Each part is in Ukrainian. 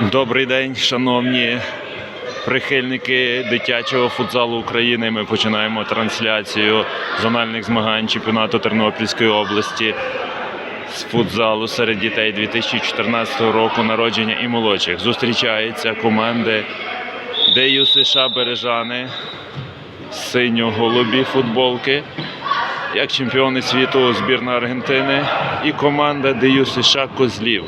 Добрий день, шановні прихильники дитячого футзалу України. Ми починаємо трансляцію зональних змагань чемпіонату Тернопільської області з футзалу серед дітей 2014 року народження і молодших. Зустрічаються команди ДЮ США Бережани, синьо-голубі футболки, як чемпіони світу збірна Аргентини, і команда ДЮ США Козлів.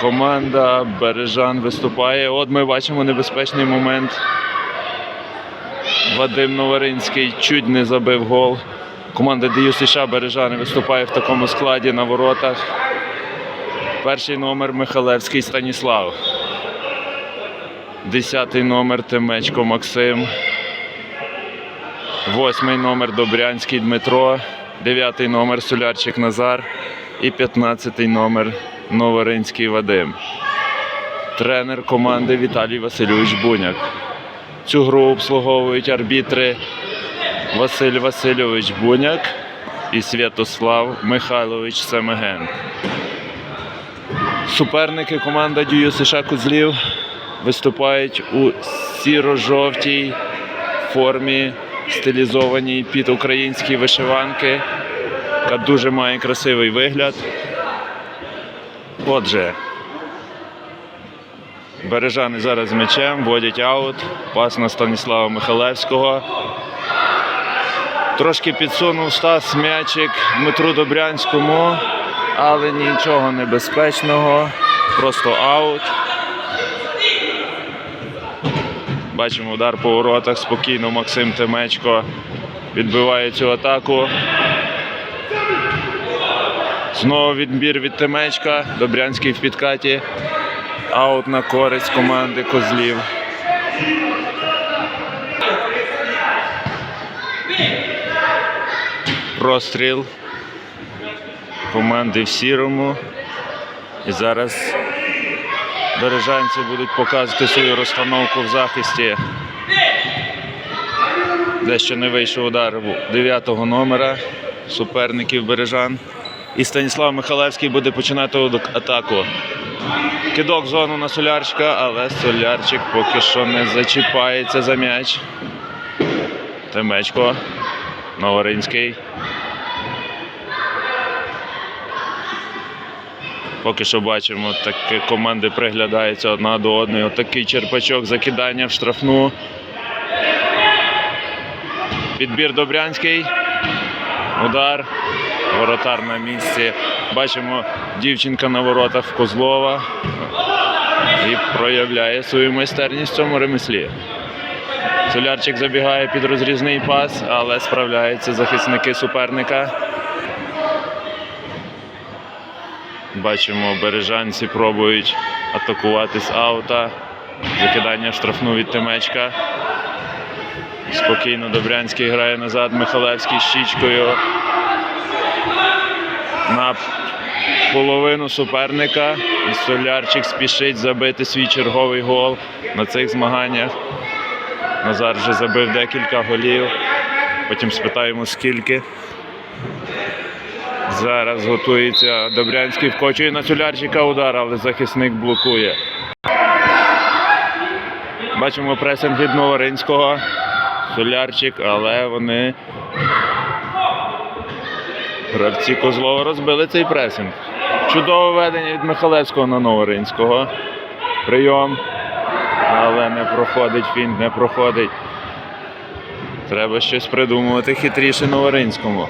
Команда Бережан виступає. От ми бачимо небезпечний момент. Вадим Новоринський чуть не забив гол. Команда ДЮ США Бережани виступає в такому складі на воротах. Перший номер Михалевський Станіслав. Десятий номер Темечко Максим. Восьмий номер Добрянський Дмитро. Дев'ятий номер Солярчик Назар. І 15-й номер Новоринський Вадим. Тренер команди Віталій Васильович Буняк. Цю гру обслуговують арбітри Василь Васильович Буняк і Святослав Михайлович Семеген. Суперники команда Дію США Кузлів виступають у сіро-жовтій формі, стилізованій під українські вишиванки, яка дуже має красивий вигляд. Отже, Бережани зараз з м'ячем, вводять аут, пас на Станіслава Михалевського. Трошки підсунув Стас м'ячик Дмитру Добрянському, але нічого небезпечного, просто аут. Бачимо удар по воротах, спокійно Максим Темечко відбиває цю атаку. Знову відбір від Темечка. Добрянський в підкаті. Аут на користь команди Козлів. Простріл команди в сірому. І зараз бережанці будуть показувати свою розстановку в захисті. Дещо не вийшов удар 9-го номера суперників бережан. І Станіслав Михалевський буде починати атаку. Кидок в зону на Солярчика, але Солярчик поки що не зачіпається за м'яч. Темечко. Новоринський. Поки що бачимо, такі команди приглядаються одна до одної. Отакий черпачок закидання в штрафну. Підбір Добрянський. Удар. Воротар на місці. Бачимо дівчинка на воротах в Козлова і проявляє свою майстерність в цьому ремеслі. Солярчик забігає під розрізний пас, але справляються захисники суперника. Бачимо, бережанці пробують атакувати з аута. Закидання штрафну від Темечка. Спокійно Добрянський грає назад. Михалевський щічкою на половину суперника. І Солярчик спішить забити свій черговий гол на цих змаганнях. Назар вже забив декілька голів. Потім спитаємо скільки. Зараз готується Добрянський вкочує на Солярчика удар, але захисник блокує. Бачимо пресинг від Новоринського. Солярчик, але вони Гравці Козлова розбили цей пресинг. Чудове ведення від Михалевського на Новоринського. Прийом. Але не проходить фінт, не проходить. Треба щось придумувати хитріше Новоринському.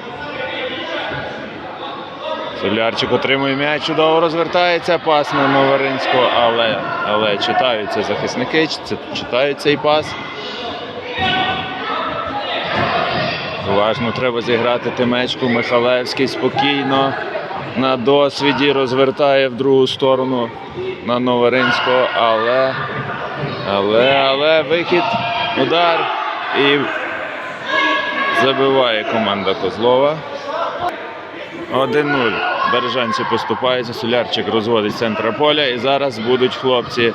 Солярчик отримує м'яч, чудово розвертається, пас на Новоринського, але, але читаються захисники, чи- читають цей пас. Уважно треба зіграти Тимечку. Михалевський спокійно на досвіді розвертає в другу сторону на Новоринського, але, але, але вихід, удар і забиває команда Козлова. 1-0. Бережанці поступаються, Солярчик розводить центра поля і зараз будуть хлопці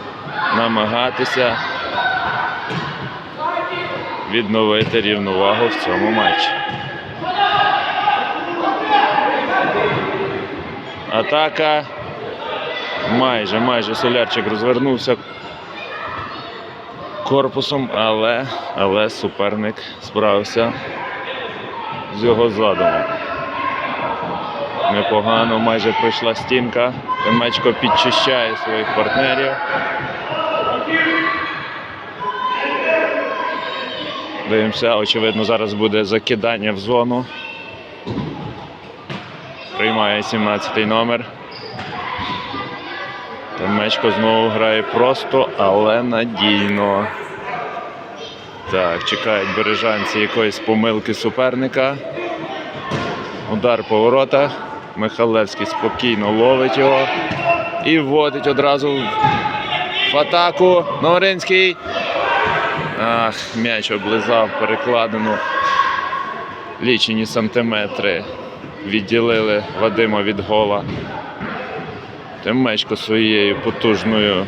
намагатися відновити рівновагу в цьому матчі. Атака. Майже, майже солярчик розвернувся корпусом, але, але суперник справився з його задумом. Непогано, майже пройшла стінка. Темечко підчищає своїх партнерів. Дивимося, очевидно, зараз буде закидання в зону. Приймає 17-й номер. Темечко знову грає просто, але надійно. Так, чекають бережанці якоїсь помилки суперника. Удар по воротах. Михалевський спокійно ловить його і вводить одразу в атаку. Новоринський. Ах, м'яч облизав перекладину. Лічені сантиметри відділили Вадима від гола. Темечко своєю потужною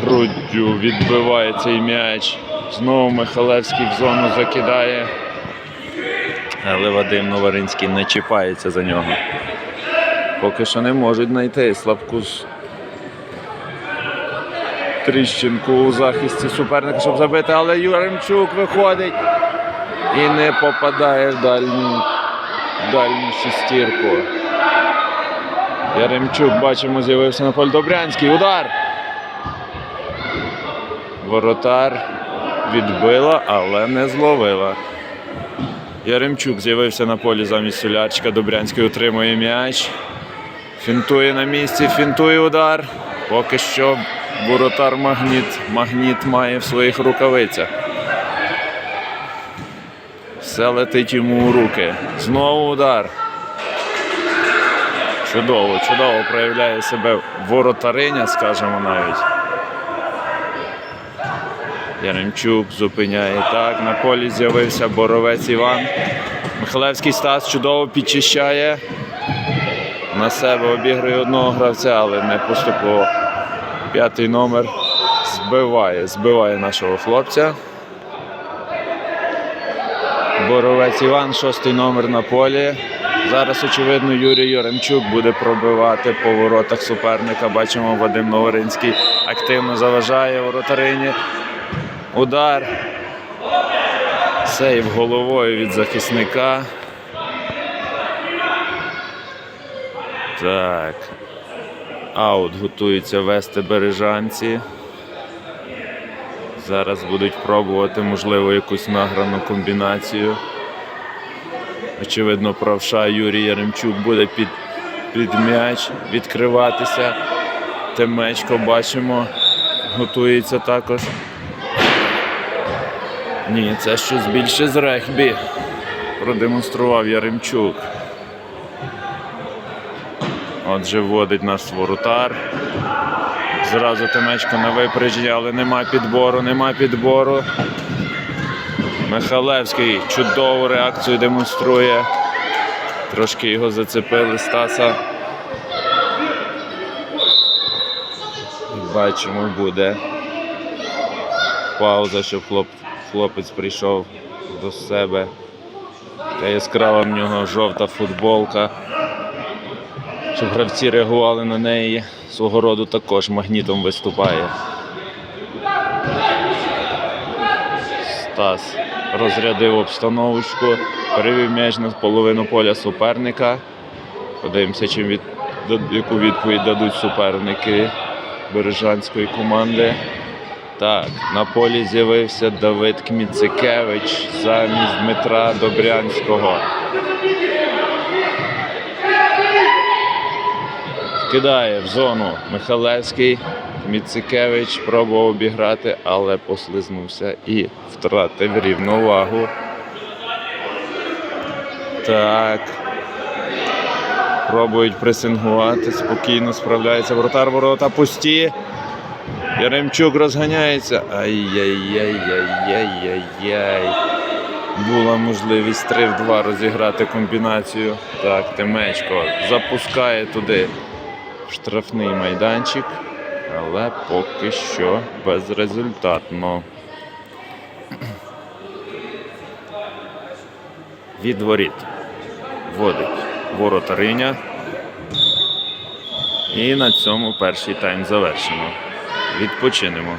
груддю відбиває цей м'яч. Знову Михалевський в зону закидає. Але Вадим Новаринський не чіпається за нього. Поки що не можуть знайти слабку тріщинку у захисті суперника, щоб забити, але Юремчук виходить і не попадає в дальню, дальню шестірку. Яремчук, бачимо, з'явився на полі Добрянський. Удар! Воротар відбила, але не зловила. Яремчук з'явився на полі замість Солярчика. Добрянський утримує м'яч. Фінтує на місці, фінтує удар. Поки що воротар магніт. Магніт має в своїх рукавицях. Все летить йому у руки. Знову удар. Чудово, чудово проявляє себе воротариня, скажімо навіть. Яремчук зупиняє так. На полі з'явився боровець Іван. Михайлевський Стас чудово підчищає. На себе обігрує одного гравця, але не поступово. П'ятий номер збиває, збиває нашого хлопця. Боровець Іван, шостий номер на полі. Зараз, очевидно, Юрій Яремчук буде пробивати по воротах суперника. Бачимо, Вадим Новоринський активно заважає воротарині. Удар. Сейв головою від захисника. Так. Аут готуються вести бережанці. Зараз будуть пробувати, можливо, якусь награну комбінацію. Очевидно, правша Юрій Яремчук буде під, під м'яч відкриватися. Темечко бачимо, готується також. Ні, це щось більше з регбі. Продемонстрував Яремчук. Отже, вводить наш воротар. Зразу темечко на випередження, але нема підбору, нема підбору. Михалевський чудову реакцію демонструє. Трошки його зацепили Стаса. Бачимо, буде пауза, щоб хлоп, хлопець прийшов до себе. Така яскрава в нього жовта футболка. Щоб гравці реагували на неї. Свого роду також магнітом виступає. Стас розрядив обстановочку, перевів м'яч на половину поля суперника. Подивимося, чим від... яку відповідь дадуть суперники бережанської команди. Так, на полі з'явився Давид Кміцикевич замість Дмитра Добрянського. Кидає в зону Михалевський. Міцикевич пробував обіграти, але послизнувся і втратив рівновагу. Так. Пробують пресингувати, спокійно справляється вратар ворота пусті. Яремчук розганяється. Ай-яй-яй-яй-яй-яй. Була можливість 3 в 2 розіграти комбінацію. Так, Темечко запускає туди штрафний майданчик, але поки що безрезультатно. Від воріт. Вводить воротариня. І на цьому перший тайм завершено. Відпочинемо.